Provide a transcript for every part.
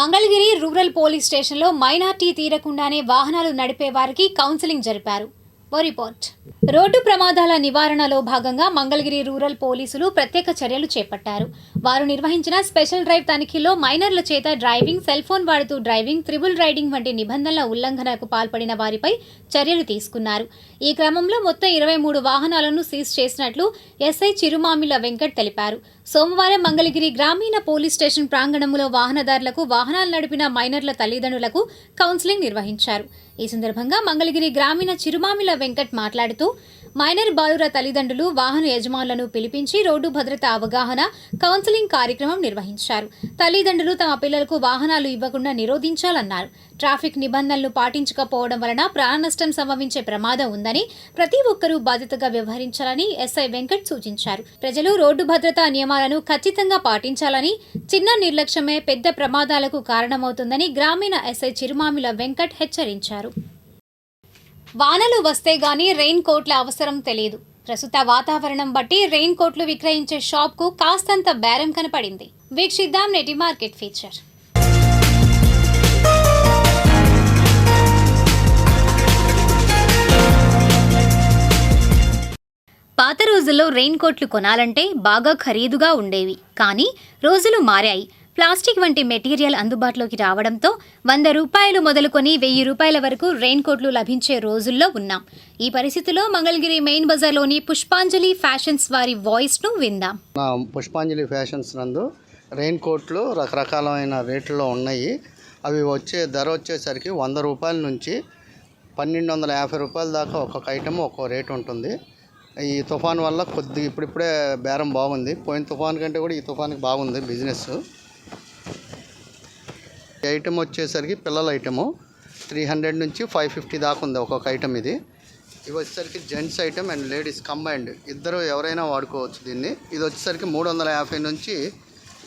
Mangalagiri rural police స్టేషన్లో minority తీరకుండానే వాహనాలు నడిపే వారికి కౌన్సిలింగ్ జరిపారు. ఓ రిపోర్ట్. రోడ్డు ప్రమాదాల నివారణలో భాగంగా మంగళగిరి రూరల్ పోలీసులు ప్రత్యేక చర్యలు చేపట్టారు. వారు నిర్వహించిన స్పెషల్ డ్రైవ్ తనిఖీలో మైనర్ల చేత డ్రైవింగ్ సెల్ ఫోన్ వాడుతూ డ్రైవింగ్ త్రిబుల్ రైడింగ్ వంటి నిబంధనల ఉల్లంఘనకు పాల్పడిన వారిపై చర్యలు తీసుకున్నారు. ఈ క్రమంలో మొత్తం ఇరవై మూడు వాహనాలను సీజ్ చేసినట్లు ఎస్ఐ చిరుమామిల వెంకట్ తెలిపారు. సోమవారం మంగళగిరి గ్రామీణ పోలీస్ స్టేషన్ ప్రాంగణంలో వాహనదారులకు వాహనాలు నడిపిన మైనర్ల తల్లిదండ్రులకు కౌన్సిలింగ్ నిర్వహించారు. ఈ సందర్భంగా మంగళగిరి గ్రామీణ చిరుమామిల వెంకట్ మాట్లాడుతూ మైనర్ బాలుర తల్లిదండ్రులు వాహన యజమానులను పిలిపించి రోడ్డు భద్రత అవగాహన కౌన్సిలింగ్ కార్యక్రమం నిర్వహించారు. తల్లిదండ్రులు తమ పిల్లలకు వాహనాలు ఇవ్వకుండా నిరోధించాలన్నారు. ట్రాఫిక్ నిబంధనలు పాటించకపోవడం వలన ప్రాణ నష్టం సంభవించే ప్రమాదం ఉందని ప్రతి ఒక్కరూ బాధ్యతగా వ్యవహరించాలని ఎస్ఐ వెంకట్ సూచించారు. ప్రజలు రోడ్డు భద్రతా నియమాలను ఖచ్చితంగా పాటించాలని చిన్న నిర్లక్ష్యమే పెద్ద ప్రమాదాలకు కారణమవుతుందని గ్రామీణ ఎస్ఐ చిరుమామిల వెంకట్ హెచ్చరించారు. వానలు వస్తే గాని రెయిన్ కోట్ల అవసరం తెలియదు. ప్రస్తుత వాతావరణం బట్టి రెయిన్ కోట్లు విక్రయించే షాప్కు కాస్తంత బేరం కనపడింది. వీక్షిద్దాం నేటి మార్కెట్ ఫీచర్. రోజుల్లో రెయిన్ కోట్లు కొనాలంటే బాగా ఖరీదుగా ఉండేవి. కానీ రోజులు మారాయి. ప్లాస్టిక్ వంటి మెటీరియల్ అందుబాటులోకి రావడంతో వంద రూపాయలు మొదలుకొని వెయ్యి రూపాయల వరకు రెయిన్ కోట్లు లభించే రోజుల్లో ఉన్నాం. ఈ పరిస్థితిలో మంగళగిరి మెయిన్ బజార్లోని పుష్పాంజలి ఫ్యాషన్స్ వారి వాయిస్ను విందాం. పుష్పాంజలి ఫ్యాషన్స్ నందు రెయిన్ కోట్లు రకరకాలమైన రేట్లలో ఉన్నాయి. అవి వచ్చే ధర వచ్చేసరికి వంద రూపాయల నుంచి పన్నెండు వందల యాభై రూపాయల దాకా ఒక్కొక్క ఐటమ్ ఒక్కో రేట్ ఉంటుంది. ఈ తుఫాన్ వల్ల కొద్ది ఇప్పుడిప్పుడే బేరం బాగుంది. పోయిన తుఫాన్ కంటే కూడా ఈ తుఫాన్కి బాగుంది బిజినెస్. ఈ ఐటమ్ వచ్చేసరికి పిల్లల ఐటము. త్రీ హండ్రెడ్ నుంచి ఫైవ్ ఫిఫ్టీ దాకా ఉంది ఒక్కొక్క ఐటమ్ ఇది. ఇవి వచ్చేసరికి gents item and ladies combined. ఇద్దరు ఎవరైనా వాడుకోవచ్చు దీన్ని. ఇది వచ్చేసరికి మూడు వందల యాభై నుంచి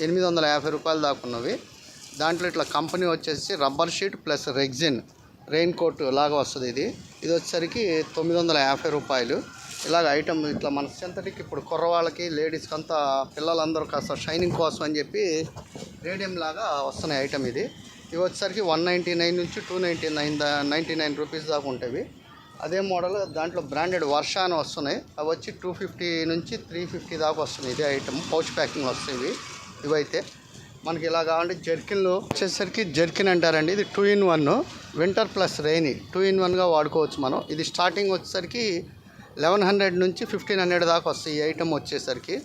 ఎనిమిది వందల యాభై రూపాయలు దాకా ఉన్నవి. దాంట్లో ఇట్లా కంపెనీ వచ్చేసి rubber sheet plus rexine rain coat లాగా వస్తుంది ఇది. ఇది వచ్చేసరికి తొమ్మిది వందల యాభై రూపాయలు. ఇలాగ ఐటమ్ ఇట్లా మన సింథటిక్ ఇప్పుడు కుర్రవాళ్ళకి లేడీస్కి అంతా పిల్లలందరూ కాస్త షైనింగ్ కోసం అని చెప్పి రేడియం లాగా వస్తున్నాయి ఐటమ్ ఇది. ఇవి వచ్చేసరికి వన్ నైంటీ నైన్ నుంచి టూ నైంటీ నైన్ దా నైంటీ నైన్ రూపీస్ దాకా ఉంటాయి అదే మోడల్ దాంట్లో బ్రాండెడ్ వర్ష అని వస్తున్నాయి. అవి వచ్చి టూ ఫిఫ్టీ నుంచి త్రీ ఫిఫ్టీ దాకా వస్తున్నాయి ఇదే ఐటమ్ పౌచ్ ప్యాకింగ్ వస్తాయి ఇవైతే మనకి ఇలా కావాలంటే జర్కిన్లు వచ్చేసరికి జర్కిన్ అంటారండి. ఇది two in one. Winter plus rainy two in వన్గా వాడుకోవచ్చు మనం. ఇది స్టార్టింగ్ వచ్చేసరికి లెవెన్ హండ్రెడ్ నుంచి ఫిఫ్టీన్ హండ్రెడ్ దాకా వస్తాయి ఈ ఐటమ్ వచ్చేసరికి.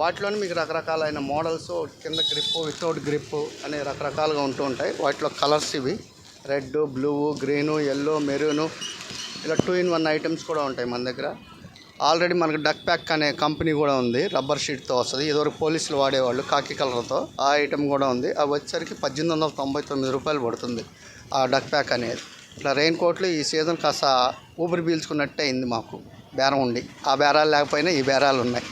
వాటిలోనే మీకు రకరకాలైన మోడల్స్ కింద గ్రిప్ వితౌట్ గ్రిప్ అనే రకరకాలుగా ఉంటూ ఉంటాయి. వాటిలో కలర్స్ ఇవి. Red blue green yellow maroon ఇలా టూ ఇన్ వన్ ఐటమ్స్ కూడా ఉంటాయి మన దగ్గర. ఆల్రెడీ మనకు డక్ ప్యాక్ అనే కంపెనీ కూడా ఉంది. రబ్బర్ షీట్తో వస్తుంది. ఇదివరకు పోలీసులు వాడేవాళ్ళు కాకి కలర్తో. ఆ ఐటమ్ కూడా ఉంది. అవి వచ్చేసరికి పద్దెనిమిది వందల తొంభై తొమ్మిది రూపాయలు పడుతుంది ఆ డక్ ప్యాక్ అనేది. ఇట్లా రెయిన్ కోట్లు ఈ సీజన్ కాస్త ఊపిరి పీల్చుకున్నట్టే అయింది మాకు. బేరం ఉండి ఆ బేరాలు లేకపోయినా ఈ బేరాలు ఉన్నాయి.